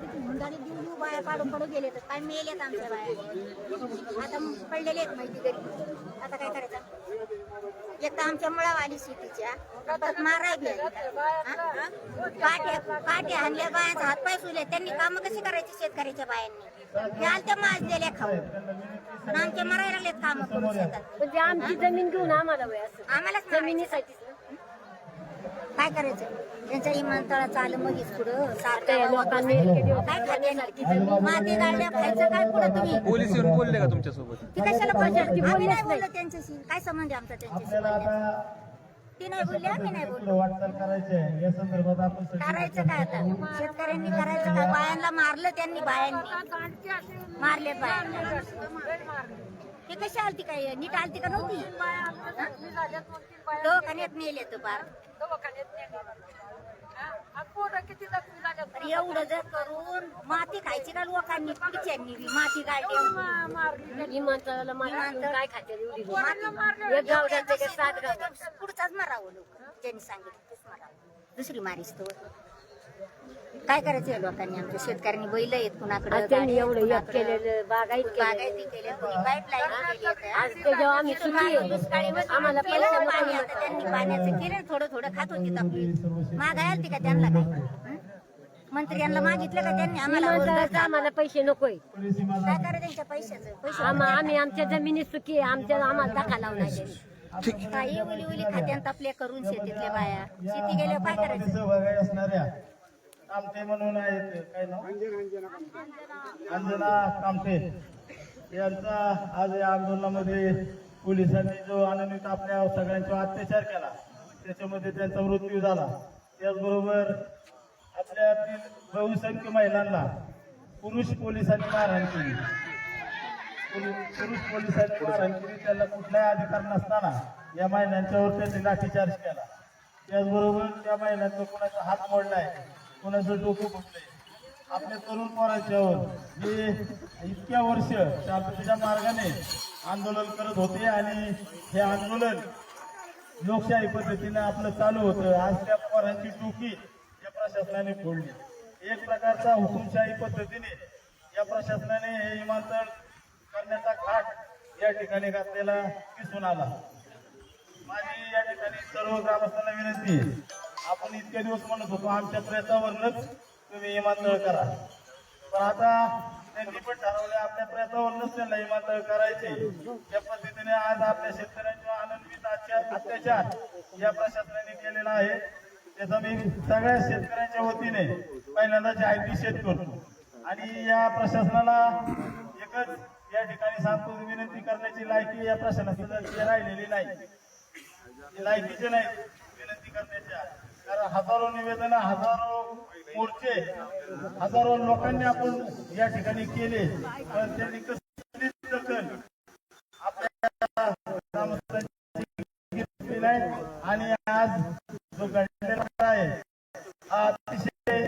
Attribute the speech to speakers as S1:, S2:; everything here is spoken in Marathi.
S1: देऊ देऊ बाया पाडून पडून गेले तर काय मेलेत आमच्या बाया आता पडलेले आहेत माहिती घरी. आता काय करायचं? एक तर आमच्या मुळावाली शेतीच्या परत माराय. हा? काट्या काट्या हाणल्या बायांचा हातपाय सुले त्यांनी कामं कशी करायची शेतकऱ्याच्या बायांनी? ते आलत्या मास दिल्या खाऊ पण आमच्या मरायला लागलेत कामं करून शेतात.
S2: म्हणजे आमची जमीन घेऊन आम्हाला
S1: आम्हाला
S2: जमिनीसाठी
S1: काय करायचं? त्यांच्या इमानतळाचं आलं मगीच पुढं. काय खाते माती गाळल्या खायचं काय पुढं तुम्ही?
S3: पोलीस येऊन बोलले का तुमच्यासोबत?
S1: ती कशाला
S2: ती
S1: आम्ही नाही. बोललो त्यांच्याशी. काय संबंध आहे आमचा त्यांच्याशी? बोलण्याचा? ती नाही बोलली आम्ही नाही बोललो.
S4: पुढे वाटचाल करायची या संदर्भात आपण
S1: करायचं काय आता? शेतकऱ्यांनी करायचं काय? बायांना मारलं त्यांनी बायांनी. मारले बायांना. ते कशी आलती काय? नीट आलती का नव्हती? दवाखान्यात एवढं जर करून माती खायची का लोकांनी पुढच्यांनी बी माती
S2: विमानतळाला काय खाते
S1: पुढचाच मारावं लोक ज्यांनी सांगितलं तेच मारावं. दुसरी मारीस तो काय करायचं या लोकांनी? आमच्या शेतकऱ्यांनी बैल आहेत कुणाकडे
S2: आज त्यांनी एवढं एक केलेलं बागायत केलेलं.
S1: बागायती केल्या कोणी पाईपलाईन केली आहे.
S2: आज ते जेव्हा आम्ही सुखी आहे,
S1: दुष्काळी मध्ये
S2: आम्हाला
S1: केलं
S2: पैसे
S1: पाणी आता त्यांनी पाण्याचं केलं थोडं थोडं खात होती आपली. मागाय आलती का त्यांना काय? हं? मंत्र्यांना मागितलं का त्यांनी? आम्हाला रोजगार
S2: आम्हाला पैसे नकोय.
S1: काय करायचं त्यांच्या पैशाचं? पैसे
S2: आम्हा- आम्ही आमच्या जमिनीत सुखी आहे आमच्या आम्हाला टाका लावणार.
S1: काही उली उली खात्यान तपले करून शेतीतल्या बाया? शेती गेल्या काय करायचं?
S4: सहभागी असणाऱ्या कामते म्हणून आहेत काय नाव? अंजना. कामते यांचा आज या आंदोलनामध्ये पोलिसांनी जो अनन्वित आपल्या सगळ्यांच्यावर अत्याचार केला त्याच्यामध्ये त्यांचा मृत्यू झाला. त्याचबरोबर आपल्यातील बहुसंख्य महिलांना पुरुष पोलिसांनी मारहाण केली. पुरु- पुरुष पोलिसांनी मारहाण केली. त्यांना कुठलाही अधिकार नसताना या महिलांच्यावर त्यांनी लाठीचार्ज केला. त्याचबरोबर त्या महिलांचा कोणाचा हात मोडलाय कोणाचं डोकं फुटलंय? आपल्या तरुण पोराच्यावर. जे इतक्या वर्ष शांततेच्या मार्गाने आंदोलन करत होते आणि हे आंदोलन लोकशाही पद्धतीनं आपलं चालू होतं. आज त्या पोरांची टोकी या प्रशासनाने फोडली. एक प्रकारचा हुकुमशाही पद्धतीने या प्रशासनाने हे विमानतळ करण्याचा घाट या ठिकाणी घातलेला दिसून आला. माझी या ठिकाणी सर्व ग्रामस्थांना विनंती आहे. आपण इतके दिवस म्हणत होतो आमच्या प्रयत्नावरूनच तुम्ही इमानतळ करा. पण आता त्यांनी पण ठरवलं आपल्या प्रयत्नावरूनच त्यांना इमानतळ करायचे. या पद्धतीने आज आपल्या शेतकऱ्यांच्या आनंदित अत्याचार या प्रशासनाने केलेला आहे त्याचा मी सगळ्या शेतकऱ्यांच्या वतीने पहिल्यांदा जाहीर निषेध करतो. आणि या प्रशासनाला एकच या ठिकाणी सांगतो विनंती करण्याची लायकी या प्रशासनाची राहिलेली नाही. लायकीचे नाही विनंती करण्याच्या कारण हजारो निवेदन हजारो मोर्चे हजारो लोकांनी आपण या ठिकाणी केले. पण त्यांनी कसं दखल? आपल्या आणि आज जो घडलेला आहे हा अतिशय